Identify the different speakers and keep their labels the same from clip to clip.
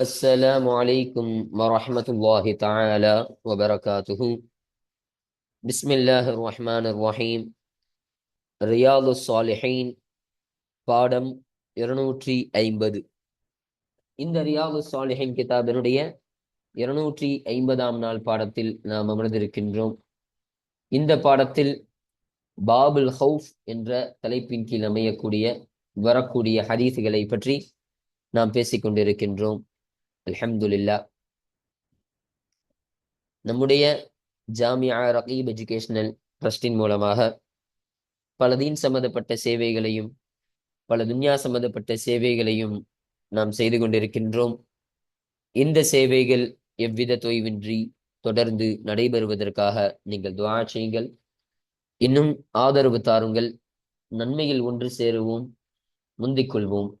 Speaker 1: السلام عليكم ورحمة الله تعالى وبركاته بسم الله الرحمن الرحيم ரியாது சாலிஹீன் பாடம் இருநூற்றி ஐம்பது இந்த ரியாது சாலிஹீன் கிதாபினுடைய இருநூற்றி ஐம்பதாம் நாள் பாடத்தில் நாம் அமர்ந்திருக்கின்றோம் இந்த பாடத்தில் பாபுல் ஹவுஃப் என்ற தலைப்பின் கீழ் அமையக்கூடிய வரக்கூடிய ஹதீஸுகளை பற்றி நாம் பேசிக் அல்ஹம்துல்லா நம்முடைய ஜாமியா ரகீப் எஜுகேஷனல் ட்ரஸ்டின் மூலமாக பல தீன் சம்பந்தப்பட்ட சேவைகளையும் பல துன்யா சம்பந்தப்பட்ட சேவைகளையும் நாம் செய்து கொண்டிருக்கின்றோம். இந்த சேவைகள் எவ்வித தொய்வின்றி தொடர்ந்து நடைபெறுவதற்காக நீங்கள் துவா செய்யுங்கள். இன்னும் ஆதரவு தாருங்கள். நன்மையில் ஒன்று சேருவோம். முந்திக் கொள்வோம்.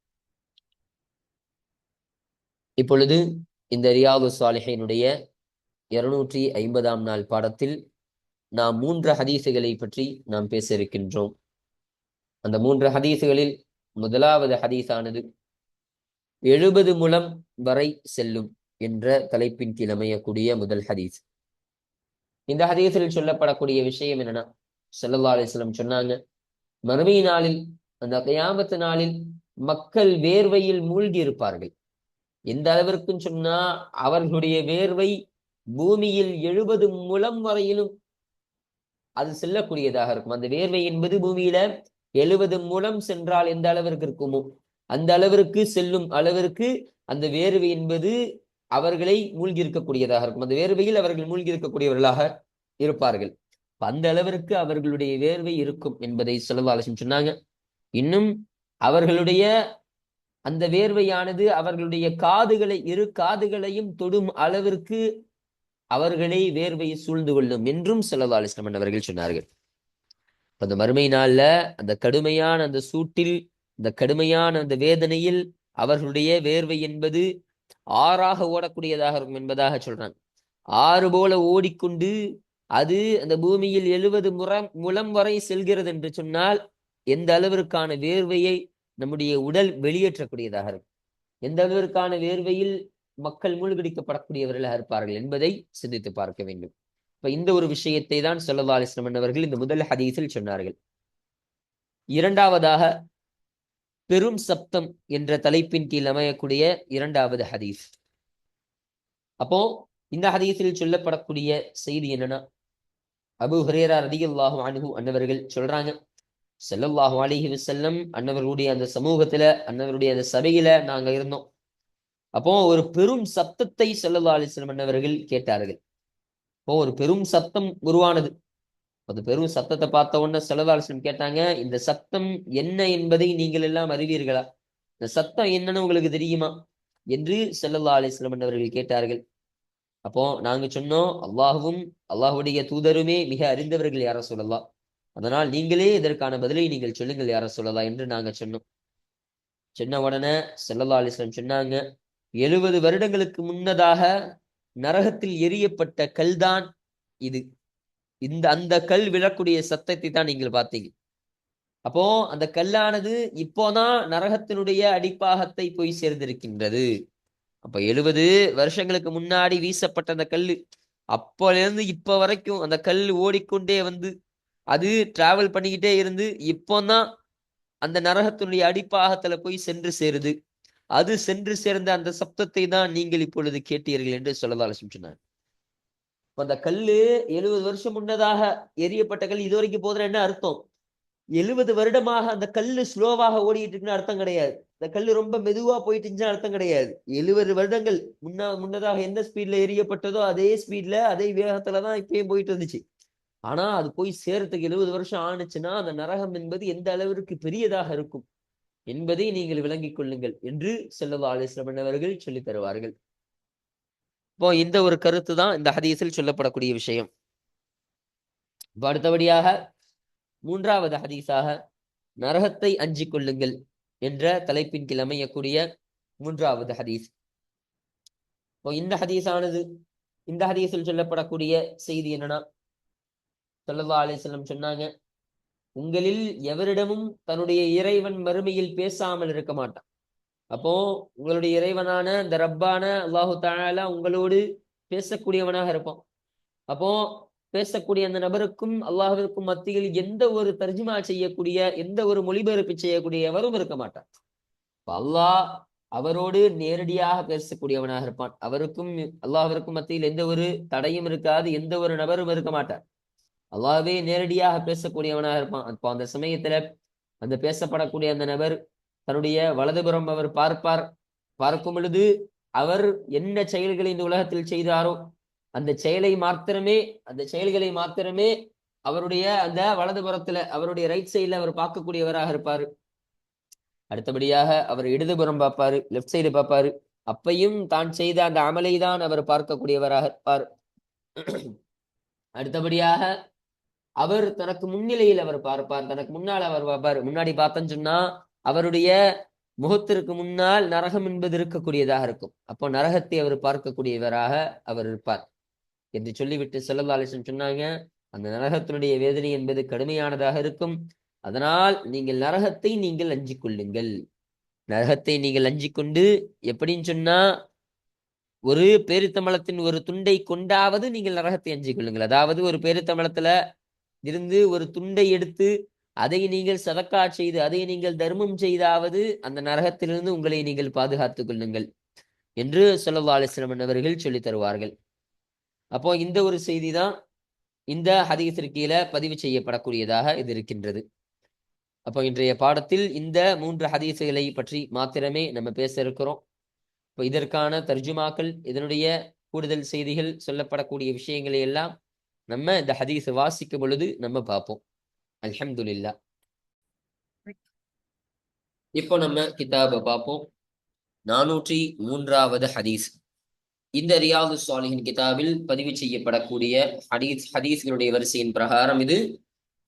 Speaker 1: இப்பொழுது இந்த ரியாது சாலிஹினுடைய இருநூற்றி ஐம்பதாம் நாள் பாடத்தில் நாம் மூன்று ஹதீசுகளை பற்றி நாம் பேச இருக்கின்றோம் அந்த மூன்று ஹதீசுகளில் முதலாவது ஹதீஸானது எழுபது முலம் வரை செல்லும் என்ற தலைப்பின் கீழ் அமையக்கூடிய முதல் ஹதீஸ். இந்த ஹதீஸில் சொல்லப்படக்கூடிய விஷயம் என்னன்னா சல்லல்லா அலிஸ்லம் சொன்னாங்க மறுமை நாளில் அந்த கயாமத்து நாளில் மக்கள் வேர்வையில் மூழ்கி இருப்பார்கள் எந்த அளவிற்கும் சொன்னா அவர்களுடைய வேர்வை பூமியில் எழுபது முழம் வரையிலும் அது செல்லக்கூடியதாக இருக்கும். அந்த வேர்வை என்பது பூமியில எழுபது முழம் சென்றால் எந்த அளவிற்கு இருக்குமோ அந்த அளவிற்கு செல்லும் அளவிற்கு அந்த வேர்வை என்பது அவர்களை மூழ்கி இருக்கக்கூடியதாக இருக்கும். அந்த வேர்வையில் அவர்கள் மூழ்கி இருக்கக்கூடியவர்களாக இருப்பார்கள் அந்த அளவிற்கு அவர்களுடைய வேர்வை இருக்கும் என்பதை சொல்லவாலசம் சொன்னாங்க. இன்னும் அவர்களுடைய அந்த வேர்வையானது அவர்களுடைய காதுகளை இரு காதுகளையும் தொடும் அளவிற்கு அவர்களை வேர்வையை சூழ்ந்து கொள்ளும் என்றும் செல்லவாலிஸ்லம் அவர்கள் சொன்னார்கள். அந்த மறுமை நாள்ல அந்த கடுமையான அந்த சூட்டில் அந்த கடுமையான அந்த வேதனையில் அவர்களுடைய வேர்வை என்பது ஆறாக ஓடக்கூடியதாக இருக்கும் என்பதாக சொல்றான் ஆறு போல ஓடிக்கொண்டு அது அந்த பூமியில் எழுபது முறம் முலம் வரை செல்கிறது என்று சொன்னால் எந்த அளவிற்கான வேர்வையை நம்முடைய உடல் வெளியேற்றக்கூடியதாக இருக்கும். எந்த அளவிற்கான வேர்வையில் மக்கள் மூழ்கடிக்கப்படக்கூடியவர்களாக இருப்பார்கள் என்பதை சிந்தித்து பார்க்க வேண்டும். இப்ப இந்த ஒரு விஷயத்தை தான் சொல்லல்லா அலிஸ்லம் அவர்கள் இந்த முதல் ஹதீஸில் சொன்னார்கள். இரண்டாவதாக பெரும் சப்தம் என்ற தலைப்பின் கீழ் அமையக்கூடிய இரண்டாவது ஹதீஸ். அப்போ இந்த ஹதீஸில் சொல்லப்படக்கூடிய செய்தி என்னன்னா அபு ஹரேரா ரதியுல்லாஹு அனுகு அன்னவர்கள் சொல்றாங்க செல்லல்லாஹு அலிஹி வசல்லம் அன்னவர்களுடைய அந்த சமூகத்துல அன்னவருடைய அந்த சபையில நாங்க இருந்தோம். அப்போ ஒரு பெரும் சப்தத்தை செல்லல்லா அலிஸ்லம் அன்னவர்கள் கேட்டார்கள். இப்போ ஒரு பெரும் சத்தம் உருவானது. அந்த பெரும் சத்தத்தை பார்த்த உடனே செலவாலசன் கேட்டாங்க இந்த சத்தம் என்ன என்பதை நீங்கள் எல்லாம் அறிவீர்களா? இந்த சத்தம் என்னன்னு உங்களுக்கு தெரியுமா? என்று செல்லல்லா அலிஸ்லம் அன்னவர்கள் கேட்டார்கள். அப்போ நாங்க சொன்னோம் அல்லாஹுவும் அல்லாஹுடைய தூதருமே மிக அறிந்தவர்கள் யார சொல்லலாம் அதனால் நீங்களே இதற்கான பதிலை நீங்கள் சொல்லுங்கள் யார சொல்லலாம் என்று நாங்க சொன்னோம். சொன்ன உடனே செல்லல்லா அலிஸ்லம் சொன்னாங்க எழுபது வருடங்களுக்கு முன்னதாக நரகத்தில் எரியப்பட்ட கல்தான் இது. இந்த அந்த கல் விழக்கூடிய சத்தத்தை தான் நீங்கள் பார்த்தீங்க. அப்போ அந்த கல்லானது இப்போதான் நரகத்தினுடைய அடிப்பாகத்தை போய் சேர்ந்திருக்கின்றது. அப்ப எழுபது வருஷங்களுக்கு முன்னாடி வீசப்பட்ட அந்த கல் அப்போலேருந்து இப்ப வரைக்கும் அந்த கல் ஓடிக்கொண்டே வந்து அது டிராவல் பண்ணிக்கிட்டே இருந்து இப்போதான் அந்த நரகத்தினுடைய அடிப்பாகத்துல போய் சென்று சேருது. அது சென்று சேர்ந்த அந்த சப்தத்தை தான் நீங்கள் இப்பொழுது கேட்டீர்கள் என்று சொல்லதால சொன்னார். அந்த கல்லு எழுபது வருஷம் முன்னதாக எரியப்பட்ட கல் இது வரைக்கும் போதுனா என்ன அர்த்தம்? எழுபது வருடமாக அந்த கல்லு ஸ்லோவாக ஓடிட்டு இருக்குன்னு அர்த்தம் கிடையாது. இந்த கல்லு ரொம்ப மெதுவா போயிட்டு இருந்துச்சுன்னு அர்த்தம் கிடையாது. எழுபது வருடங்கள் முன்னா முன்னதாக எந்த ஸ்பீட்ல எரியப்பட்டதோ அதே ஸ்பீட்ல அதே வேகத்துலதான் இப்பயும் போயிட்டு இருந்துச்சு. ஆனா அது போய் சேரத்துக்கு எழுபது வருஷம் ஆணுச்சுன்னா அந்த நரகம் என்பது எந்த அளவிற்கு பெரியதாக இருக்கும்? என்பதை நீங்கள் விளங்கிக் கொள்ளுங்கள் என்று செல்லவா அலிஸ்லமன் அவர்கள் சொல்லித் தருவார்கள். இப்போ இந்த ஒரு கருத்து தான் இந்த ஹதீஸில் சொல்லப்படக்கூடிய விஷயம். அடுத்தபடியாக மூன்றாவது ஹதீஸாக நரகத்தை அஞ்சிக் கொள்ளுங்கள் என்ற தலைப்பின் கீழ் அமையக்கூடிய மூன்றாவது ஹதீஸ். இப்போ இந்த ஹதீஸானது இந்த ஹதீஸில் சொல்லப்படக்கூடிய செய்தி என்னன்னா ஸல்லல்லாஹு அலைஹி சொன்னாங்க உங்களில் எவரிடமும் தன்னுடைய இறைவன் மறுமையில் பேசாமல் இருக்க மாட்டான். அப்போ உங்களுடைய இறைவனான இந்த ரப்பான அல்லாஹு தஆலா உங்களோடு பேசக்கூடியவனாக இருப்பான். அப்போ பேசக்கூடிய அந்த நபருக்கும் அல்லாஹிற்கும் மத்தியில் எந்த ஒரு தர்ஜுமா செய்யக்கூடிய எந்த ஒரு மொழிபெயர்ப்பு செய்யக்கூடிய எவரும் இருக்க மாட்டான். அல்லாஹ் அவரோடு நேரடியாக பேசக்கூடியவனாக இருப்பான். அவருக்கும் அல்லாஹ்விற்கும் மத்தியில் எந்த ஒரு தடையும் இருக்காது எந்த ஒரு நபரும் இருக்க மாட்டார். அல்லாவே நேரடியாக பேசக்கூடியவனாக இருப்பான். அப்போ அந்த சமயத்துல அந்த பேசப்படக்கூடிய அந்த நபர் தன்னுடைய வலதுபுறம் அவர் பார்ப்பார். பார்க்கும் பொழுது அவர் என்ன செயல்களை இந்த உலகத்தில் செய்தாரோ அந்த செயலை மாத்திரமே அந்த செயல்களை மாத்திரமே அவருடைய அந்த வலதுபுறத்துல அவருடைய ரைட் சைட்ல அவர் பார்க்கக்கூடியவராக இருப்பாரு. அடுத்தபடியாக அவர் இடதுபுறம் பார்ப்பாரு லெஃப்ட் சைடு பார்ப்பாரு. அப்பையும் தான் செய்த அந்த அமலை தான் அவர் பார்க்கக்கூடியவராக இருப்பார். அடுத்தபடியாக அவர் தனக்கு முன்னிலையில் அவர் பார்ப்பார். தனக்கு முன்னால் அவர் பார்ப்பார். முன்னாடி பார்த்தேன்னு சொன்னா அவருடைய முகத்திற்கு முன்னால் நரகம் என்பது இருக்கக்கூடியதாக இருக்கும். அப்போ நரகத்தை அவர் பார்க்கக்கூடியவராக அவர் இருப்பார். என்று சொல்லிவிட்டு செல்லல்லா அலிசன் சொன்னாங்க அந்த நரகத்தினுடைய வேதனை என்பது கடுமையானதாக இருக்கும். அதனால் நீங்கள் நரகத்தை நீங்கள் அஞ்சிக் கொள்ளுங்கள். நரகத்தை நீங்கள் அஞ்சிக் கொண்டு எப்படின்னு சொன்னா ஒரு பேரித்தம்பளத்தின் ஒரு துண்டை கொண்டாவது நீங்கள் நரகத்தை அஞ்சிக் கொள்ளுங்கள். அதாவது ஒரு பேரித்தம்பளத்துல இருந்து ஒரு துண்டை எடுத்து அதை நீங்கள் சதக்கா செய்து அதை நீங்கள் தர்மம் செய்தாவது அந்த நரகத்திலிருந்து உங்களை நீங்கள் பாதுகாத்துக் கொள்ளுங்கள் என்று சொல்லல்லா அலிஸ்லமன் அவர்கள் சொல்லித் தருவார்கள். அப்போ இந்த ஒரு செய்தி தான் இந்த ஹதீஸிற்கீழ பதிவு செய்யப்படக்கூடியதாக இது இருக்கின்றது. அப்போ இன்றைய பாடத்தில் இந்த மூன்று ஹதீஸுகளை பற்றி மாத்திரமே நம்ம பேச இருக்கிறோம். இப்போ இதற்கான தர்ஜுமாக்கள் இதனுடைய கூடுதல் செய்திகள் சொல்லப்படக்கூடிய விஷயங்களை எல்லாம் நம்ம இந்த ஹதீஸை வாசிக்கும் பொழுது நம்ம பார்ப்போம். அல்ஹம்துல்லா இப்போ நம்ம கிதாபை பார்ப்போம். நானூற்றி மூன்றாவது ஹதீஸ். இந்த ரியாது சாலிஹின் கிதாபில் பதிவு செய்யப்படக்கூடிய ஹதீஸ் ஹதீஸ்களுடைய வரிசையின் பிரகாரம் இது.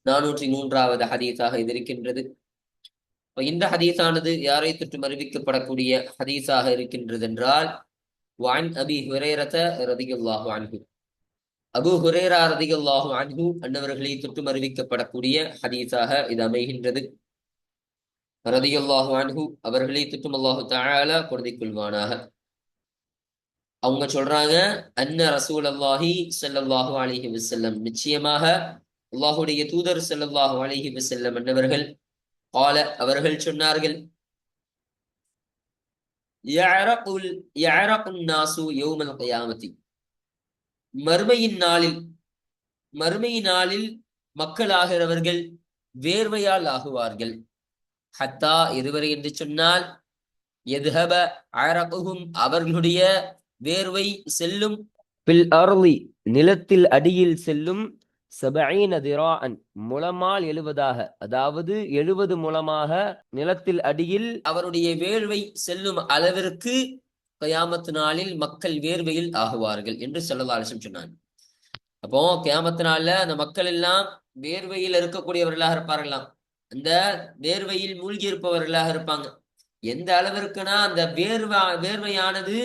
Speaker 1: நானூற்றி மூன்றாவது ஹதீஸாக இது இருக்கின்றது. இந்த ஹதீஸானது யாரை தொற்றும் அறிவிக்கப்படக்கூடிய ஹதீஸாக இருக்கின்றது என்றால் வான் அபி ஹுரேரத ரதியுல்லாஹு அன்ஹு. அபு ஹுரேரா ரதிகல்லாஹு அன்பு அன்னவர்களை தொற்றும் அறிவிக்கப்படக்கூடிய ஹதீஸாக இது அமைகின்றது. ரதிகல்லாஹு அன்பு அவர்களை தொற்றும் அல்லாஹு தாழ பொருந்திக் கொள்வானாக. அவங்க சொல்றாங்க அன்ன ரசூல் அல்லாஹி செல்லல்லாஹு அலிஹி வசல்லம் நிச்சயமாக அல்லாஹுடைய தூதர் செல்லல்லாஹு அலிஹி வசல்லம் அன்னவர்கள் கால அவர்கள் சொன்னார்கள் யாரகுல் யாரகுன் நாசு யோமல் கயாமத்தி. மறுமையின் நாளில் மறுமையின் நாளில் மக்களாகிறவர்கள் வேர்வையால் ஆகுவார்கள். ஹத்தா எதுவரை என்று சொன்னால் எதுஹப அரகுகும் அவர்களுடைய வேர்வை செல்லும் பில் அருளி நிலத்தில் அடியில் செல்லும் சபைன திரான் முளமால் எழுவதாக அதாவது எழுவது மூலமாக நிலத்தில் அடியில் அவருடைய வேர்வை செல்லும் அளவிற்கு கயாமத்து நாளில் மக்கள் வேர்வையில் ஆகுவார்கள் என்று சொல்லலாலிசம் சொன்னாங்க. அப்போ கியாமத்து நாள்ல அந்த மக்கள் எல்லாம் வேர்வையில் இருக்கக்கூடியவர்களாக இருப்பார்களாம் அந்த வேர்வையில் மூழ்கி இருப்பவர்களாக இருப்பாங்க. எந்த அளவிற்குனா அந்த வேர்வா வேர்வையானது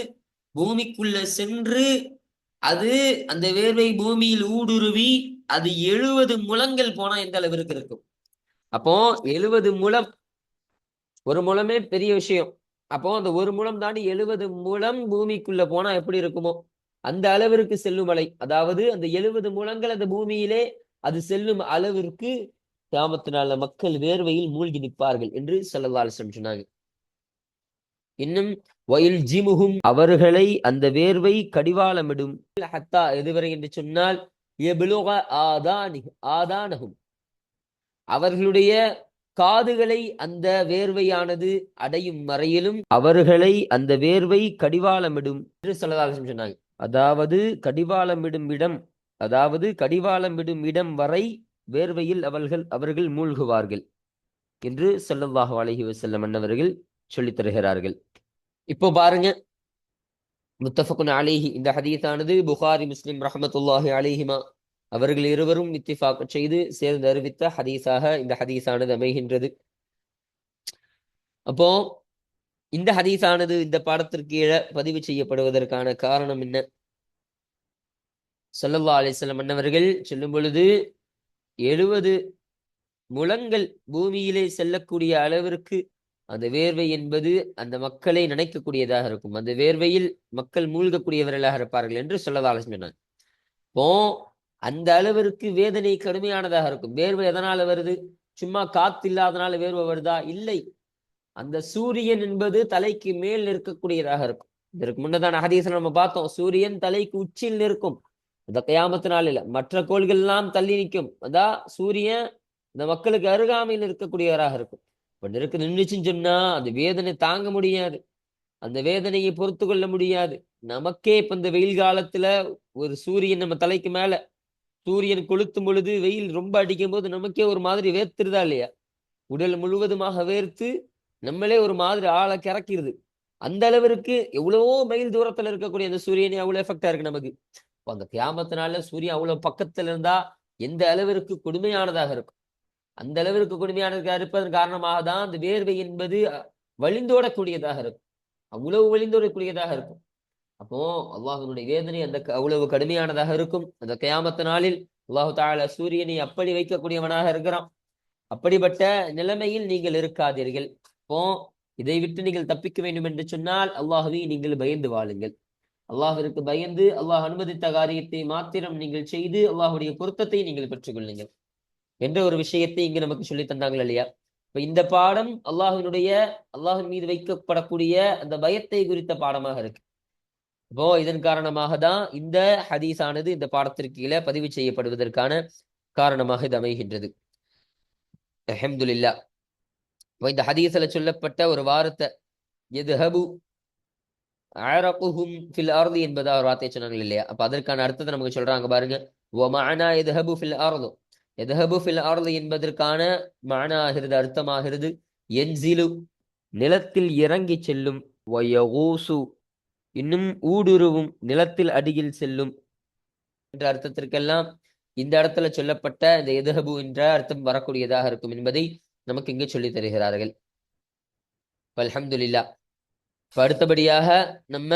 Speaker 1: பூமிக்குள்ள சென்று அது அந்த வேர்வை பூமியில் ஊடுருவி அது எழுபது முழங்கள் போனா எந்த அளவிற்கு இருக்கும்? அப்போ எழுபது முழம் ஒரு முழமே பெரிய விஷயம். அப்போ அந்த ஒரு முழம் தாண்டி எழுபது முழம் பூமிக்குள்ள போனா எப்படி இருக்குமோ? அந்த அளவிற்கு செல்லும் அலை. அதாவது அந்த எழுபது முழங்கள் அந்த பூமியிலே அது செல்லும் அளவிற்கு கிராமத்தினால மக்கள் வேர்வையில் மூழ்கி நிற்பார்கள் என்று செல்லலாசன் சொன்னாங்க. இன்னும் வயல் ஜிமுகும் அவர்களை அந்த வேர்வை கடிவாளமிடும். ஹத்தா எதுவரை என்று சொன்னால் ஆதானி ஆதானகும் அவர்களுடைய காதுகளை அந்த வேர்வையானது அடையும் வரையிலும் அவர்களை அந்த வேர்வை கடிவாளமிடும் என்று சொல்லதாக சொன்னாங்க. அதாவது கடிவாளமிடும் இடம் அதாவது கடிவாளமிடும் இடம் வரை வேர்வையில் அவர்கள் அவர்கள் மூழ்குவார்கள் என்று சொல்லல்லாஹு அலஹி வசல்லம் அன்னவர்கள் சொல்லித் தருகிறார்கள். இப்போ பாருங்க. முத்தஃபகுன் அலிஹி இந்த ஹதீஸானது புகாரி முஸ்லிம் ரஹமத்துல்லாஹி அலிஹிமா அவர்கள் இருவரும் இத்திஃபாக் செய்து சேர்ந்து அறிவித்த ஹதீஸாக இந்த ஹதீஸானது அமைகின்றது. அப்போ இந்த ஹதீஸானது இந்த பாடத்திற்கு கீழே பதிவு செய்யப்படுவதற்கான காரணம் என்ன? சொல்லல்லா அலிஸ்லம் அன்னவர்கள் சொல்லும் பொழுது எழுபது முழங்கள் பூமியிலே செல்லக்கூடிய அளவிற்கு அந்த வேர்வை என்பது அந்த மக்களை நினைக்கக்கூடியதாக இருக்கும். அந்த வேர்வையில் மக்கள் மூழ்கக்கூடியவர்களாக இருப்பார்கள் என்று சொல்லதாலும் சொன்னாங்க. இப்போ அந்த அளவிற்கு வேதனை கடுமையானதாக இருக்கும். வேர்வை எதனால வருது? சும்மா காத்து இல்லாதனால வேர்வை வருதா? இல்லை. அந்த சூரியன் என்பது தலைக்கு மேல் நிற்கக்கூடியதாக இருக்கும். இதற்கு முன்னதான ஹதீஸ் நம்ம பார்த்தோம். சூரியன் தலைக்கு உச்சியில் நிற்கும். இந்த கயாமத்து நாளில் மற்ற கோள்கள் எல்லாம் தள்ளி நிற்கும். அதான் சூரியன் இந்த மக்களுக்கு அருகாமையில் இருக்கக்கூடியவராக இருக்கும். இப்ப நெருக்க நின்றுச்சுன்னு சொன்னா அந்த வேதனை தாங்க முடியாது. அந்த வேதனையை பொறுத்து கொள்ள முடியாது. நமக்கே இப்ப இந்த வெயில் காலத்துல ஒரு சூரியன் நம்ம தலைக்கு மேல சூரியன் கொளுத்தும் பொழுது வெயில் ரொம்ப அடிக்கும் போது நமக்கே ஒரு மாதிரி வேர்த்துருதா இல்லையா? உடல் முழுவதுமாக வேர்த்து நம்மளே ஒரு மாதிரி ஆளை கிறக்கிறது. அந்த அளவிற்கு எவ்வளவோ மைல் தூரத்துல இருக்கக்கூடிய அந்த சூரியனே அவ்வளவு எஃபெக்டா இருக்கு நமக்கு. இப்போ அந்த கியாமத்தினால சூரியன் அவ்வளவு பக்கத்துல இருந்தா எந்த அளவிற்கு கொடுமையானதாக இருக்கும். அந்த அளவிற்கு கொடுமையானதாக இருப்பதன் காரணமாக தான் அந்த வேர்வை என்பது வழிந்தோடக்கூடியதாக இருக்கும். அவ்வளவு வழிந்தோடக்கூடியதாக இருக்கும். அப்போ அல்லாஹனுடைய வேதனை அந்த அவ்வளவு கடுமையானதாக இருக்கும். அந்த கயாமத்த நாளில் அல்லாஹு தால சூரியனை அப்படி வைக்கக்கூடியவனாக இருக்கிறான். அப்படிப்பட்ட நிலைமையில் நீங்கள் இருக்காதீர்கள். இப்போ இதை விட்டு நீங்கள் தப்பிக்க வேண்டும் என்று சொன்னால் அல்லாஹுவை நீங்கள் பயந்து வாழுங்கள். அல்லாஹிற்கு பயந்து அல்லாஹ் அனுமதித்த காரியத்தை மாத்திரம் நீங்கள் செய்து அல்லாஹுடைய பொருத்தத்தை நீங்கள் பெற்றுக்கொள்ளுங்கள். என்ற ஒரு விஷயத்தை இங்கு நமக்கு சொல்லி தந்தாங்கள் இல்லையா? இப்ப இந்த பாடம் அல்லாஹினுடைய அல்லாஹின் மீது வைக்கப்படக்கூடிய அந்த பயத்தை குறித்த பாடமாக இருக்கு. அப்போ இதன் காரணமாக தான் இந்த ஹதீஸானது இந்த பாடத்திற்கு கீழே பதிவு செய்யப்படுவதற்கான காரணமாக இது அமைகின்றது. அஹம்துல்லா இப்போ இந்த ஹதீஸில் சொல்லப்பட்ட ஒரு வாரத்தை எதுஹபு அரகுஹும் ஃபில் ஆர்து என்பதா ஒரு வார்த்தை சொன்னாங்க இல்லையா? அப்ப அதற்கான அர்த்தத்தை நமக்கு சொல்றாங்க பாருங்க. ஓ மானா எதுஹபு ஃபில் ஆர்தும் எது ஹபு ஃபில் ஆர்து என்பதற்கான மானாகிறது அர்த்தமாகிறது என்சிலு நிலத்தில் இறங்கி செல்லும் வயகூசு இன்னும் ஊடுருவும் நிலத்தில் அடியில் செல்லும் என்ற அர்த்தத்திற்கெல்லாம் இந்த இடத்துல சொல்லப்பட்ட இந்த எதுஹபு என்ற அர்த்தம் வரக்கூடியதாக இருக்கும் என்பதை நமக்கு இங்கு சொல்லி தருகிறார்கள். அலமதுல்லா அடுத்தபடியாக நம்ம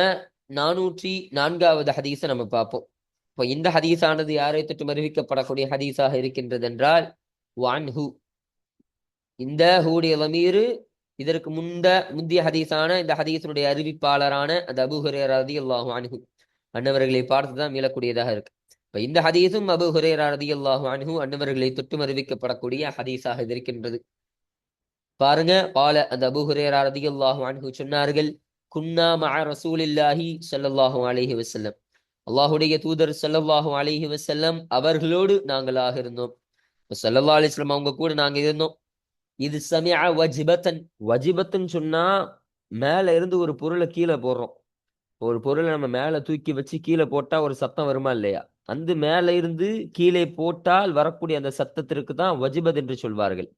Speaker 1: நானூற்றி நான்காவது ஹதீஸை நம்ம பார்ப்போம். இப்போ இந்த ஹதீஸானது யாரை தொட்டு அறிவிக்கப்படக்கூடிய ஹதீஸாக இருக்கின்றது என்றால் வான்ஹு இந்த ஹூடைய லமீரு இதற்கு முந்த முந்திய ஹதீஸான இந்த ஹதீஸனுடைய அறிவிப்பாளரான அந்த அபுஹுரேர் ரதி அல்லாஹு அனுகு அன்னவர்களை பார்த்து தான் மீளக்கூடியதாக இருக்கு. இப்ப இந்த ஹதீஸும் அபு ஹுரேரா ரதி அல்லாஹு அணுகு அன்னவர்களை தொட்டும் அறிவிக்கப்படக்கூடிய ஹதீஸாக இருக்கின்றது. பாருங்க பால அந்த அபு ஹுரேரா ரதி அல்லாஹு அணுகு சொன்னார்கள் குன்னா மஅ ரசூலில்லாஹி சல்லாஹு அலைஹி வசல்லம் அல்லாஹுடைய தூதர் சல்லாஹு அலைஹி வசல்லம் அவர்களோடு நாங்களாக இருந்தோம். ஸல்லல்லாஹு அலைஹி அவங்க கூட நாங்க இருந்தோம். இது சமியா வஜிபத்தன். வஜிபத்துன்னு சொன்னா மேல இருந்து ஒரு பொருளை கீழே போடுறோம். ஒரு பொருளை நம்ம மேல தூக்கி வச்சு கீழே போட்டா ஒரு சத்தம் வருமா இல்லையா? அந்த மேல இருந்து கீழே போட்டால் வரக்கூடிய அந்த சத்தத்திற்கு தான் வஜிபத் என்று சொல்வார்கள்.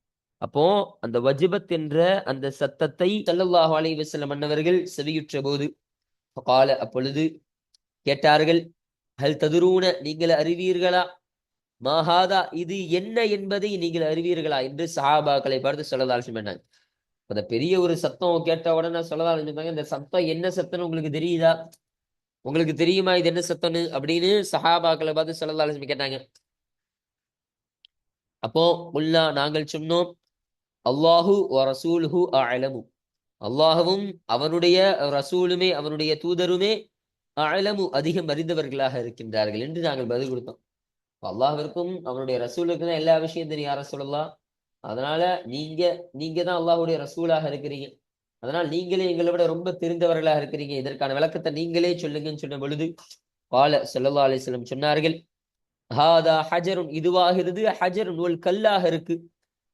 Speaker 1: அப்போ அந்த வஜிபத் என்ற அந்த சத்தத்தை ஸல்லல்லாஹு அலைஹி மன்னவர்கள் செவியுற்ற போது கால அப்பொழுது கேட்டார்கள் ஹல் ததுரூன நீங்கள் அறிவீர்களா? மாஹாதா இது என்ன என்பதை நீங்கள் அறிவீர்களா? என்று சஹாபாக்களை பார்த்து சொல்லதால் சொன்னாங்க. அந்த பெரிய ஒரு சத்தம் கேட்ட உடனே சொல்லதால் சொன்னாங்க. இந்த சத்தம் என்ன சத்தம்னு உங்களுக்கு தெரியுதா? உங்களுக்கு தெரியுமா இது என்ன சத்தம்னு? அப்படின்னு சஹாபாக்களை பார்த்து சொல்லதால் கேட்டாங்க. அப்போ உல்லா நாங்கள் சொன்னோம் அல்லாஹு ரசூலுஹு அலமு அல்லாஹுவும் அவனுடைய ரசூலுமே அவனுடைய தூதருமே அலமு அதிகம் அறிந்தவர்களாக இருக்கின்றார்கள் என்று நாங்கள் பதில் கொடுத்தோம். அல்லாஹிற்கும் அவனுடைய ரசூலுக்கு தான் எல்லா விஷயம் தெரியும் யார சொல்லலாம் அதனால நீங்க நீங்க தான் அல்லாஹுடைய ரசூலாக இருக்கிறீங்க. அதனால் நீங்களே எங்களை விட ரொம்ப தெரிந்தவர்களாக இருக்கிறீங்க. இதற்கான விளக்கத்தை நீங்களே சொல்லுங்கன்னு சொன்ன பொழுது பால சொல்லல்லா அலிஸ்லம் சொன்னார்கள் ஹாதா ஹஜருன் இதுவாகிறது ஹஜருன் ஒரு கல்லாக இருக்கு.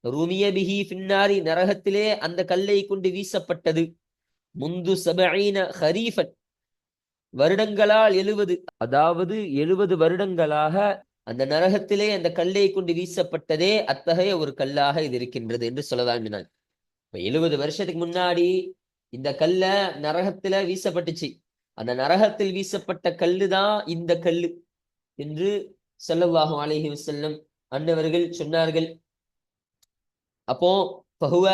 Speaker 1: ருமிய பிஹி பின்னாரி நரகத்திலே அந்த கல்லை கொண்டு வீசப்பட்டது. முந்து சபீன ஹரீஃபன் வருடங்களால் எழுவது அதாவது எழுவது வருடங்களாக அந்த நரகத்திலே அந்த கல்லை கொண்டு வீசப்பட்டதே அத்தகைய ஒரு கல்லாக இது இருக்கின்றது என்று சொல்லதான் நான் இப்ப எழுபது வருஷத்துக்கு முன்னாடி இந்த கல்ல நரகத்துல வீசப்பட்டுச்சு. அந்த நரகத்தில் வீசப்பட்ட கல்லு தான் இந்த கல்லு என்று செல்லவாகும் அழகி செல்லம் அன்னவர்கள் சொன்னார்கள். அப்போ பகுவ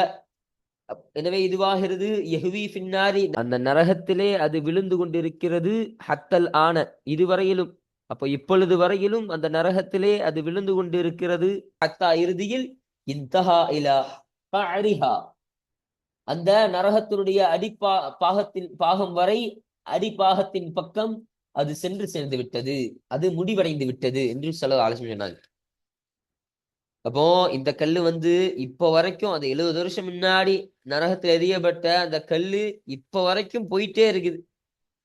Speaker 1: எனவே இதுவாகிறது எஹுவி பின்னாரி அந்த நரகத்திலே அது விழுந்து கொண்டிருக்கிறது. ஹத்தல் ஆன இதுவரையிலும் அப்போ இப்பொழுது வரையிலும் அந்த நரகத்திலே அது விழுந்து கொண்டிருக்கிறது. அத்தா இறுதியில் இன்தஹா இலா அரிஹா அந்த நரகத்தினுடைய அடிப்பா பாகத்தின் பாகம் வரை அடிப்பாகத்தின் பக்கம் அது சென்று சேர்ந்து விட்டது. அது முடிவடைந்து விட்டது என்று சொல்ல ஆலோசனை சொன்னாங்க அப்போ இந்த கல்லு வந்து இப்போ வரைக்கும் அந்த எழுபது வருஷம் முன்னாடி நரகத்தில் எரியப்பட்ட அந்த கல்லு இப்போ வரைக்கும் போயிட்டே இருக்குது.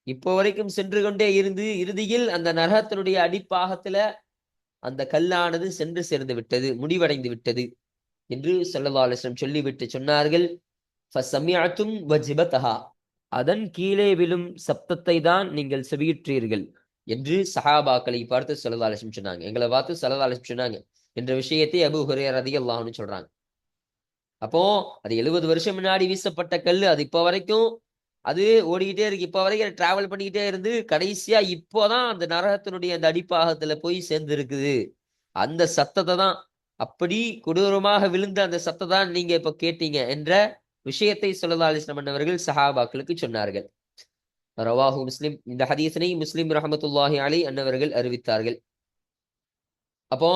Speaker 1: இப்போ வரைக்கும் சென்று கொண்டே இருந்து இறுதியில் அந்த நரகத்தினுடைய அடிப்பாகத்துல அந்த கல்லானது சென்று சேர்ந்து விட்டது முடிவடைந்து விட்டது என்று சொல்லவாலிசம் சொல்லிவிட்டு சொன்னார்கள். அதன் கீழே விழும் சப்தத்தை தான் நீங்கள் செவியுற்றீர்கள் என்று சஹாபாக்களை பார்த்து சொல்லதாலிசம் சொன்னாங்க. எங்களை பார்த்து சொல்லதாலிசம் சொன்னாங்க என்ற விஷயத்தை அபு ஹுரேர் அல்லாஹ்னு சொல்றாங்க. அப்போ அது எழுபது வருஷம் முன்னாடி வீசப்பட்ட கல் அது இப்போ வரைக்கும் அது ஓடிக்கிட்டே இருக்கு. இப்போ வரைக்கும் டிராவல் பண்ணிக்கிட்டே இருந்து கடைசியா இப்போதான் அந்த நரகத்தினுடைய அந்த அடிப்பாகத்துல போய் சேர்ந்து இருக்குது அந்த சத்தத்தை தான் அப்படி கொடூரமாக விழுந்த அந்த சத்தத்தை தான் நீங்க இப்ப கேட்டீங்க என்ற விஷயத்தை சொல்லலா அண்ணவர்கள் அவர்கள் சஹாபாக்களுக்கு சொன்னார்கள். ரவாஹு முஸ்லிம் இந்த ஹதீசனை முஸ்லிம் ரஹமத்துல்லாஹி அலி அன்னவர்கள் அறிவித்தார்கள். அப்போ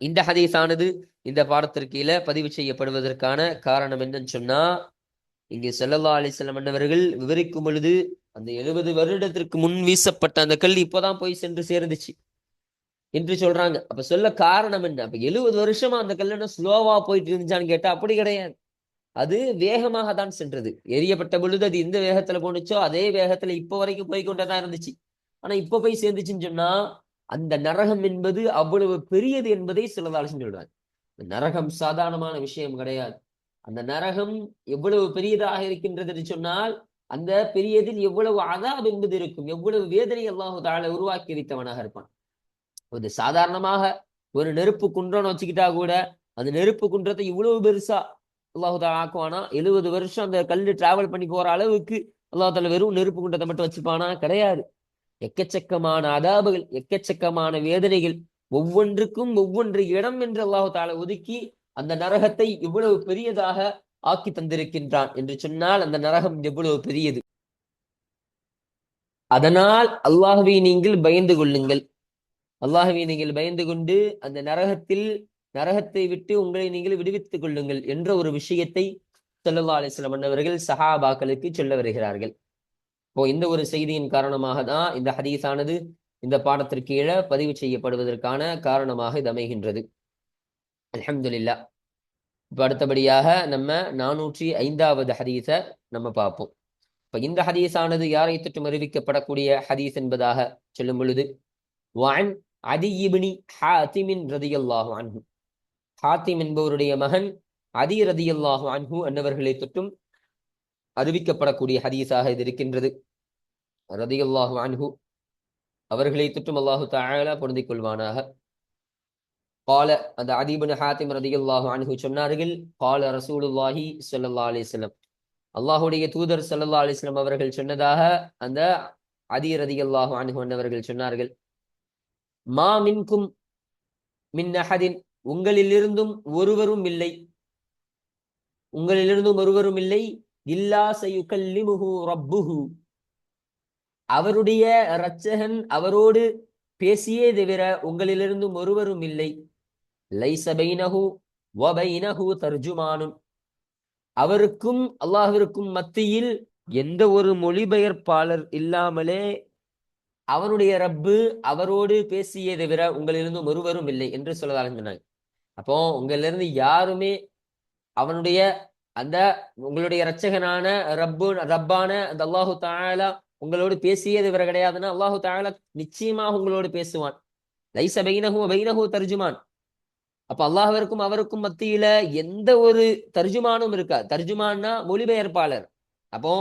Speaker 1: இந்த ஹதீஸானது இந்த பாடத்திற்கீழ பதிவு செய்யப்படுவதற்கான காரணம் என்னன்னு சொன்னா இங்கே செல்லல்லா அலிஸ்லாம் அண்ணவர்கள் விவரிக்கும் பொழுது அந்த எழுபது வருடத்திற்கு முன் வீசப்பட்ட அந்த கல் இப்போதான் போய் சென்று சேர்ந்துச்சு என்று சொல்றாங்க. அப்ப சொல்ல காரணம் என்ன? அப்ப எழுபது வருஷமா அந்த கல் என்ன ஸ்லோவா போயிட்டு இருந்துச்சான்னு கேட்டா அப்படி கிடையாது. அது வேகமாக தான் சென்றது. எரியப்பட்ட பொழுது அது எந்த வேகத்துல போனுச்சோ அதே வேகத்துல இப்போ வரைக்கும் போய்கொண்டதான் இருந்துச்சு. ஆனா இப்ப போய் சேர்ந்துச்சுன்னு சொன்னா அந்த நரகம் என்பது அவ்வளவு பெரியது என்பதை சிலதாலும் சொல்றாங்க. நரகம் சாதாரணமான விஷயம் கிடையாது. அந்த நரகம் எவ்வளவு பெரியதாக இருக்கின்றது என்று சொன்னால் அந்த பெரியதில் எவ்வளவு அதாப் என்பது இருக்கும். எவ்வளவு வேதனை அல்லாஹு தாழ உருவாக்கி வைத்தவனாக இருப்பான். ஒரு சாதாரணமாக ஒரு நெருப்பு குன்றம்னு வச்சுக்கிட்டா கூட அந்த நெருப்பு குன்றத்தை இவ்வளவு பெருசா அல்லாஹு தாலா ஆக்குவானா? எழுபது வருஷம் அந்த கல்லு டிராவல் பண்ணி போற அளவுக்கு அல்லாஹு தாலா வெறும் நெருப்பு குன்றத்தை மட்டும் வச்சுப்பானா? கிடையாது. எக்கச்சக்கமான அதாபுகள் எக்கச்சக்கமான வேதனைகள் ஒவ்வொன்றுக்கும் ஒவ்வொன்று இடம் என்று அல்லாஹு தாலா ஒதுக்கி அந்த நரகத்தை இவ்வளவு பெரியதாக ஆக்கி தந்திருக்கின்றான் என்று சொன்னால் அந்த நரகம் எவ்வளவு பெரியது? அதனால் அல்லாஹுவை நீங்கள் பயந்து கொள்ளுங்கள். அல்லாஹுவை நீங்கள் பயந்து கொண்டு அந்த நரகத்தில் நரகத்தை விட்டு உங்களை நீங்கள் விடுவித்துக் கொள்ளுங்கள் என்ற ஒரு விஷயத்தை சொல்லல்லா அலிஸ்லாம் அவர்கள் சஹாபாக்களுக்கு சொல்ல வருகிறார்கள். இப்போ இந்த ஒரு செய்தியின் காரணமாக தான் இந்த ஹதீஸானது இந்த பாடத்திற்கு கீழே பதிவு செய்யப்படுவதற்கான காரணமாக இது அமைகின்றது. அலமதுல்லா இப்போ அடுத்தபடியாக நம்ம நானூற்றி ஐந்தாவது ஹதீஸை நம்ம பார்ப்போம். இப்போ இந்த ஹதீஸானது யாரை தொற்றும் அறிவிக்கப்படக்கூடிய ஹதீஸ் என்பதாக சொல்லும் பொழுது வான் அதியிபினி ஹாத்திமின் ரதியல்லாஹு அன்ஹு. ஹாத்திம் என்பவருடைய மகன் அதி ரதியல்லாஹு அன்ஹு அன்னவர்களை தொற்றும் அறிவிக்கப்படக்கூடிய ஹதீஸாக இது இருக்கின்றது. ரதியல்லாஹு அன்ஹு அவர்களை தொற்றும் அல்லாஹு தாழ பொருந்திக் கொள்வானாக. கால அந்த அதீபன் ஹாத்திம் ரதியல்லாஹு அணுகு சொன்னார்கள் கால ரசூலுல்லாஹி சொல்லல்லா அலிஸ்லம் அல்லாஹுடைய தூதர் ஸல்லல்லாஹு அலிஸ்லம் அவர்கள் சொன்னதாக அந்த அதி ரதியல்லாஹு அன்ஹு அன்னவர்கள் சொன்னார்கள் மா மின்கும் மின் அஹதின் உங்களிலிருந்தும் ஒருவரும் இல்லை உங்களிலிருந்தும் ஒருவரும் இல்லை இல்லா சயுகல்லிமுஹு ரப்புஹு அவருடைய இரட்சகன் அவரோடு பேசியே தவிர உங்களிலிருந்தும் ஒருவரும் இல்லை லைச பைனஹு வபைனஹு தர்ஜுமானும் அவருக்கும் அல்லாஹிற்கும் மத்தியில் எந்த ஒரு மொழிபெயர்ப்பாளர் இல்லாமலே அவனுடைய ரப்பு அவரோடு பேசியே தவிர உங்களிலிருந்தும் ஒருவரும் இல்லை என்று சொல்லதாக சொன்னாங்க. அப்போ உங்களிலிருந்து யாருமே அவனுடைய அந்த உங்களுடைய இரட்சகனான ரப்பு ரப்பான அந்த அல்லாஹு தாலா உங்களோடு பேசியது இவர் கிடையாதுன்னா அல்லாஹு தாலா நிச்சயமாக உங்களோடு பேசுவான். லைச பைனஹு பைனஹு தர்ஜுமான். அப்ப அல்லாஹிற்கும் அவருக்கும் மத்தியில எந்த ஒரு தர்ஜுமானும் இருக்கா? தர்ஜுமான்னா மொழிபெயர்ப்பாளர். அப்போ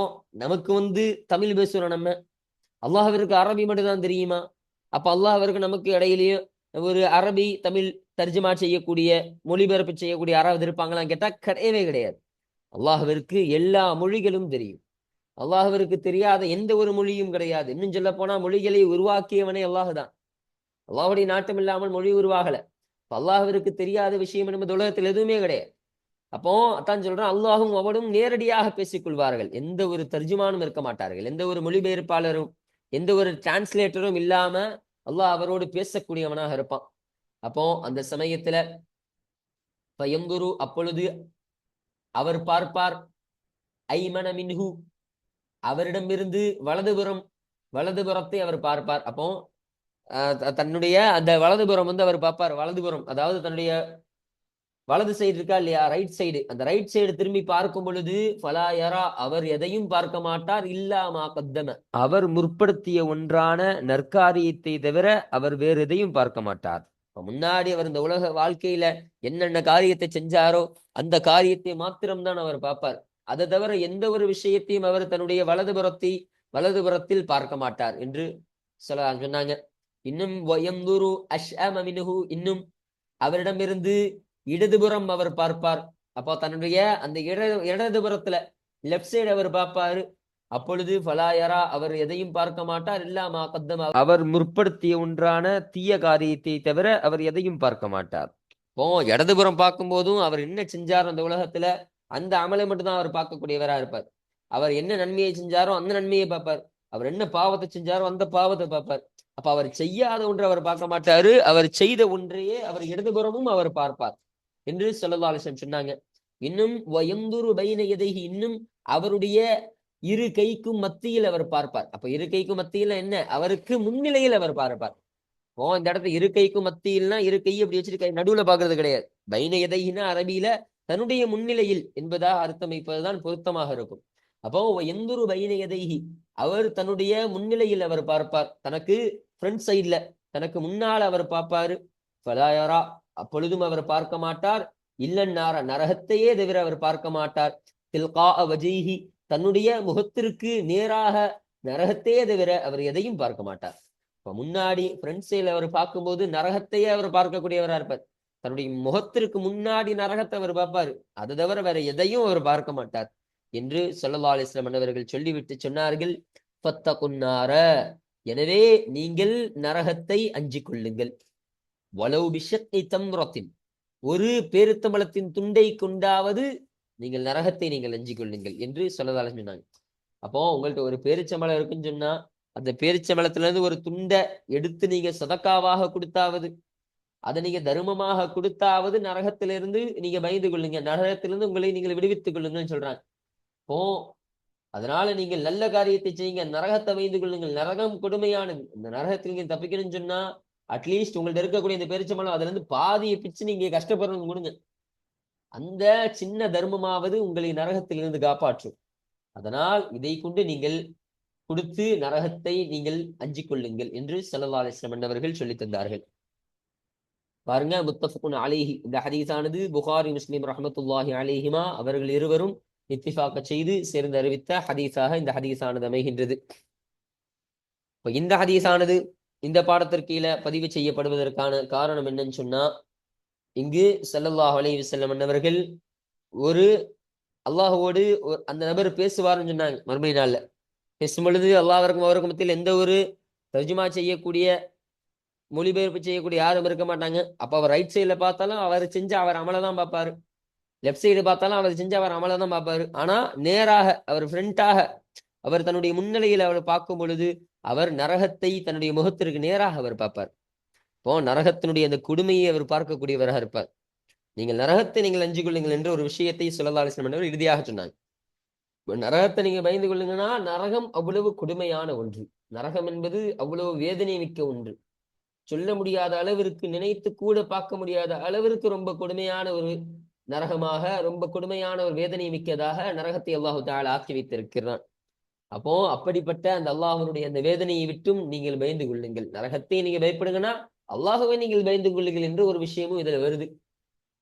Speaker 1: நமக்கு வந்து தமிழ் பேசுறோம் நம்ம. அல்லாஹிற்கு அரபி மட்டும் தான் தெரியுமா? அப்ப அல்லாஹிற்கு நமக்கு இடையிலேயே ஒரு அரபி தமிழ் தர்ஜுமா செய்யக்கூடிய மொழிபெயர்ப்பு செய்யக்கூடிய யாராவது இருப்பாங்களான்னு கேட்டா கிடையவே கிடையாது. அல்லாஹ்விற்கு எல்லா மொழிகளும் தெரியும். அல்லாஹ்விற்கு தெரியாத எந்த ஒரு மொழியும் கிடையாது. இன்னும் சொல்ல போனா மொழிகளை உருவாக்கியவனே அல்லாஹ் தான் அல்லாஹுடைய நாட்டம் இல்லாமல் மொழி உருவாகல. அப்ப அல்லாஹ்விற்கு தெரியாத விஷயம் என்பது உலகத்தில் எதுவுமே கிடையாது. அப்போ அதான் சொல்றேன் அல்லாஹும் அவனும் நேரடியாக பேசிக் கொள்வார்கள் எந்த ஒரு தர்ஜுமானும் இருக்க மாட்டார்கள். எந்த ஒரு மொழிபெயர்ப்பாளரும் எந்த ஒரு டிரான்ஸ்லேட்டரும் இல்லாம அல்லாஹ் அவரோடு பேசக்கூடியவனாக இருப்பான். அப்போ அந்த சமயத்துல பயங்குரு அப்பொழுது அவர் பார்ப்பார் ஐமன மின்ஹு அவரிடமிருந்து வலதுபுறம் வலதுபுறத்தை அவர் பார்ப்பார். அப்போ தன்னுடைய அந்த வலதுபுறம் வந்து அவர் பார்ப்பார். வலதுபுறம் அதாவது தன்னுடைய வலது சைடு இருக்கா இல்லையா? ரைட் சைடு அந்த ரைட் சைடு திரும்பி பார்க்கும் பொழுது ஃபலாயரா அவர் எதையும் பார்க்க மாட்டார் இல்லாமா கத்தம அவர் முற்படுத்திய ஒன்றான நற்காரியத்தை தவிர அவர் வேறு எதையும் பார்க்க மாட்டார். முன்னாடி அவர் இந்த உலக வாழ்க்கையில என்னென்ன காரியத்தை செஞ்சாரோ அந்த காரியத்தை மாத்திரம்தான் அவர் பார்ப்பார். அதை தவிர எந்த ஒரு விஷயத்தையும் அவர் தன்னுடைய வலதுபுறத்தை வலதுபுறத்தில் பார்க்க மாட்டார் என்று சொல்ல சொன்னாங்க. இன்னும் வயந்துரு அஷ்அம அமினுஹு இன்னும் அவரிடமிருந்து இடதுபுறம் அவர் பார்ப்பார். அப்போ தன்னுடைய அந்த இட இடதுபுறத்துல லெப்ட் சைடு அவர் பார்ப்பாரு. அப்பொழுது பலாயரா அவர் எதையும் பார்க்க மாட்டார். இல்லாமா கத்தம். அவர் முற்படுத்திய ஒன்றான தீய காரியத்தை தவிர அவர் எதையும் பார்க்க மாட்டார். இப்போ இடதுபுறம் பார்க்கும்போதும் அவர் என்ன செஞ்சார் அந்த உலகத்துல? அந்த அமலை மட்டும்தான் அவர் பார்க்கக்கூடியவரா இருப்பார். அவர் என்ன நன்மையை செஞ்சாரோ அந்த நன்மையை பார்ப்பார். அவர் என்ன பாவத்தை செஞ்சாரோ அந்த பாவத்தை பார்ப்பார். அப்ப அவர் செய்யாத ஒன்று அவர் பார்க்க மாட்டாரு. அவர் செய்த ஒன்றையே அவர் இடதுபுறமும் அவர் பார்ப்பார் என்று சொல்லல்லா சொன்னாங்க. இன்னும் வயந்துரு பைன எதைகி இன்னும் அவருடைய இரு கைக்கும் மத்தியில் அவர் பார்ப்பார். அப்ப இரு கைக்கும் மத்தியில என்ன? அவருக்கு முன்னிலையில் அவர் பார்ப்பார். ஓ இந்த இடத்துல இரு கைக்கும் மத்தியில்னா இரு கை அப்படி வச்சிருக்க நடுவுல பாக்குறது கிடையாது. பைன எதைகினா அரபியில தன்னுடைய முன்னிலையில் என்பதாக அர்த்தம் வைப்பதுதான் பொருத்தமாக இருக்கும். அப்போ எந்தொரு பைன அவர் தன்னுடைய முன்னிலையில் அவர் பார்ப்பார். தனக்கு ஃப்ரண்ட் சைட்ல தனக்கு முன்னால் அவர் பார்ப்பாரு. ஃபலாயரா அப்பொழுதும் அவர் பார்க்க மாட்டார். இல்லன்னார நரகத்தையே தவிர அவர் பார்க்க மாட்டார். தில்கா வஜீஹி. தன்னுடைய முகத்திற்கு நேராக நரகத்தையே தவிர அவர் எதையும் பார்க்க மாட்டார். இப்ப முன்னாடி ஃப்ரண்ட் சைட்ல அவர் பார்க்கும்போது நரகத்தையே அவர் பார்க்கக்கூடியவரா இருப்பார். தன்னுடைய முகத்திற்கு முன்னாடி நரகத்தை அவர் பார்ப்பாரு. அதை தவிர வேற எதையும் அவர் பார்க்க மாட்டார். என்று சொல்லல்லா அலிஸ்லாம் வஸல்லம் சொல்லிவிட்டு சொன்னார்கள் ஃபத்தகுன்னார எனவே நீங்கள் நரகத்தை அஞ்சு கொள்ளுங்கள். வலவு பிஷத்தை தம்ரத்தின். ஒரு பேருத்தம்பளத்தின் துண்டை கொண்டாவது நீங்கள் நரகத்தை நீங்கள் அஞ்சு கொள்ளுங்கள் என்று சொல்லதால சொன்னாங்க. அப்போ உங்கள்ட்ட ஒரு பேரிச்சம்பளம் இருக்குன்னு சொன்னா அந்த பேரிச்சம்பளத்துல இருந்து ஒரு துண்டை எடுத்து நீங்க சதக்காவாக கொடுத்தாவது அதை நீங்க தர்மமாக கொடுத்தாவது நரகத்திலிருந்து நீங்க பயந்து கொள்ளுங்க. நரகத்திலிருந்து உங்களை நீங்கள் விடுவித்துக் கொள்ளுங்கன்னு சொல்றாங்க. இப்போ அதனால நீங்கள் நல்ல காரியத்தை செய்யுங்க. நரகத்தை வைந்து கொள்ளுங்கள். நரகம் கொடுமையானது. இந்த நரகத்தில் நீங்க தப்பிக்கணும்னு சொன்னா அட்லீஸ்ட் உங்கள்ட்ட இருக்கக்கூடிய இந்த பெருச்சம்பளம் அதுல இருந்து பாதியை பிச்சு நீங்க கஷ்டப்படுறவங்க கொடுங்க. அந்த சின்ன தர்மமாவது உங்களை நரகத்திலிருந்து காப்பாற்றும். அதனால் இதை கொண்டு நீங்கள் கொடுத்து நரகத்தை நீங்கள் அஞ்சிக் கொள்ளுங்கள் என்று ஸல்லல்லாஹு அலைஹி வஸல்லம் அவர்கள் சொல்லித் தந்தார்கள். பாருங்க முத்தஃபுன் அலேஹி. இந்த ஹதீஸானது புகாரி முஸ்லீம் ரஹமத்துல்லாஹி அலேஹிமா அவர்கள் இருவரும் இத்திஃபாக்க செய்து சேர்ந்து அறிவித்த ஹதீஸாக இந்த ஹதீஸானது அமைகின்றது. இப்போ இந்த ஹதீஸானது இந்த பாடத்திற்கு கீழே பதிவு செய்யப்படுவதற்கான காரணம் என்னன்னு சொன்னா இங்கு செல்லல்லாஹ் அலைஹி வஸல்லம் அவர்கள் ஒரு அல்லாஹுவோடு அந்த நபர் பேசுவார்னு சொன்னாங்க மறுபடி நாள்ல. பேசும் பொழுது அல்லாஹருக்கும் அவருக்கும் மத்தியில் எந்த ஒரு தர்ஜுமா செய்யக்கூடிய மொழிபெயர்ப்பு செய்யக்கூடிய யாரும் இருக்க மாட்டாங்க. அப்போ அவர் ரைட் சைடுல பார்த்தாலும் அவர் செஞ்ச அவர் அமலை தான் பார்ப்பாரு. லெஃப்ட் சைடு பார்த்தாலும் அவர் செஞ்ச அவர் அமலை தான் பார்ப்பாரு. ஆனா நேராக அவர் ஃப்ரண்டாக அவர் தன்னுடைய முன்னிலையில் அவர் பார்க்கும் பொழுது அவர் நரகத்தை தன்னுடைய முகத்திற்கு நேராக அவர் பார்ப்பார். இப்போ நரகத்தினுடைய அந்த கொடுமையை அவர் பார்க்கக்கூடியவராக இருப்பார். நீங்கள் நரகத்தை நீங்கள் அஞ்சு கொள்ளுங்கள் என்ற ஒரு விஷயத்தை சொல்லல்லா அலிஸ்லாம் என்றவர் இறுதியாக சொன்னாங்க. நரகத்தை நீங்க பயந்து கொள்ளுங்கன்னா நரகம் அவ்வளவு கொடுமையான ஒன்று. நரகம் என்பது அவ்வளவு வேதனை மிக்க ஒன்று. சொல்ல முடியாத அளவிற்கு நினைத்து கூட பார்க்க முடியாத அளவிற்கு ரொம்ப கொடுமையான ஒரு நரகமாக ரொம்ப கொடுமையான ஒரு வேதனை மிக்கதாக நரகத்தை அல்லாஹு தாள் ஆக்கி வைத்திருக்கிறான். அப்போ அப்படிப்பட்ட அந்த அல்லாஹனுடைய அந்த வேதனையை விட்டும் நீங்கள் பயந்து கொள்ளுங்கள். நரகத்தை நீங்க பயப்படுங்கன்னா அல்லாஹுவை நீங்கள் பயந்து கொள்ளுங்கள் என்று ஒரு விஷயமும் இதுல வருது.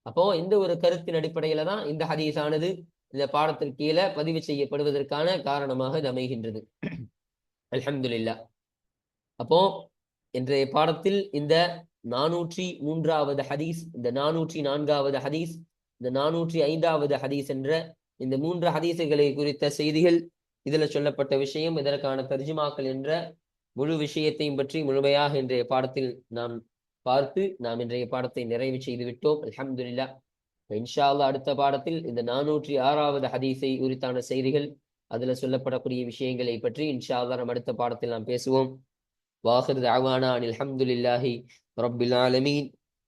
Speaker 1: அப்போ இந்த ஒரு கருத்தின் அடிப்படையில தான் இந்த ஹதீஸானது இந்த பாடத்திற்கு கீழே பதிவு செய்யப்படுவதற்கான காரணமாக இது அமைகின்றது. அலமதுல்லா அப்போ இன்றைய பாடத்தில் இந்த நானூற்றி மூன்றாவது ஹதீஸ் இந்த நானூற்றி நான்காவது ஹதீஸ் இந்த நானூற்றி ஐந்தாவது ஹதீஸ் என்ற இந்த மூன்று ஹதீசுகளை குறித்த செய்திகள் இதுல சொல்லப்பட்ட விஷயம் இதற்கான தர்ஜுமாக்கள் என்ற முழு விஷயத்தையும் பற்றி முழுமையாக இன்றைய பாடத்தில் நாம் பார்த்து நாம் இன்றைய பாடத்தை நிறைவு செய்து விட்டோம். அலமதுல்லா இன்ஷா அல்லாஹ் அடுத்த பாடத்தில் இந்த நானூற்றி ஆறாவது ஹதீஸை உரித்தான செய்திகள் அதுல சொல்லப்படக்கூடிய விஷயங்களை பற்றி இன்ஷா அல்லாஹ் நம்ம அடுத்த பாடத்தில் நாம் பேசுவோம். வாஹர் தாவானா அனில் அல்ஹம்துலில்லாஹி ஆலமீன்.